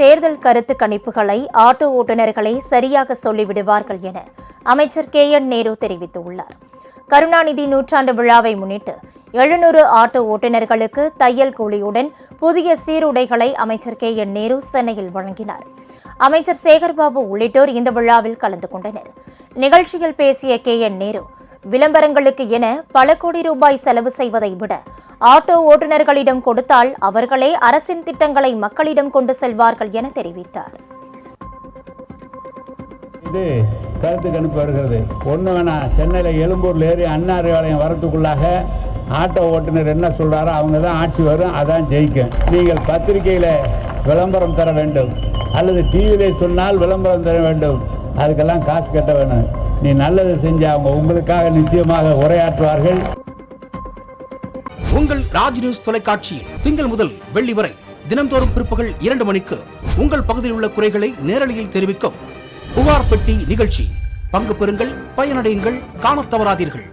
தேர்தல் கருத்து கணிப்புகளை ஆட்டோ ஓட்டுநர்களே சரியாக சொல்லிவிடுவார்கள் என அமைச்சர் கே என் நேரு தெரிவித்துள்ளார். கருணாநிதி நூற்றாண்டு விழாவை முன்னிட்டு எழுநூறு ஆட்டோ ஓட்டுநர்களுக்கு தையல் கூலியுடன் புதிய சீருடைகளை அமைச்சர் கே என் நேரு சென்னையில் வழங்கினார். அமைச்சர் சேகர்பாபு உள்ளிட்டோர் இந்த விழாவில் கலந்து கொண்டனர். நிகழ்ச்சியில் பேசிய கே என் நேரு விளம்பரங்களுக்கு என பல கோடி ரூபாய் செலவு செய்வதை விட ஆட்டோ ஓட்டுநர்களிடம் கொடுத்தால் அவர்களே அரசின் திட்டங்களை மக்களிடம் கொண்டு செல்வார்கள் என தெரிவித்தார். இது கருத்து கணிப்பு வருகிறது. ஒன்று வேணாம் சென்னையில் எழும்பூரில் ஏறி அன்னார் ஆலயம் வரத்துக்குள்ளாக ஆட்டோ ஓட்டுநர் என்ன சொல்கிறாரோ அவங்க தான் ஆட்சி வரும் அதான் ஜெயிக்கும். நீங்கள் பத்திரிகையில் விளம்பரம் தர வேண்டும். அல்லது டிவியிலே சொன்னால் விளம்பரம் தர வேண்டும். அதுக்கெல்லாம் காசு கட்ட வேணும். நீ நல்லது செஞ்ச அவங்க உங்களுக்காக நிச்சயமாக உரையாற்றுவார்கள். உங்கள் ராஜ் நியூஸ் தொலைக்காட்சியில் திங்கள் முதல் வெள்ளி வரை தினந்தோறும் பிற்பகல் இரண்டு மணிக்கு உங்கள் பகுதியில் உள்ள குறைகளை நேரலையில் தெரிவிக்கும் புகார் பெட்டி நிகழ்ச்சி. பங்கு பெறுங்கள் பயனடையுங்கள் காண தவறாதீர்கள்.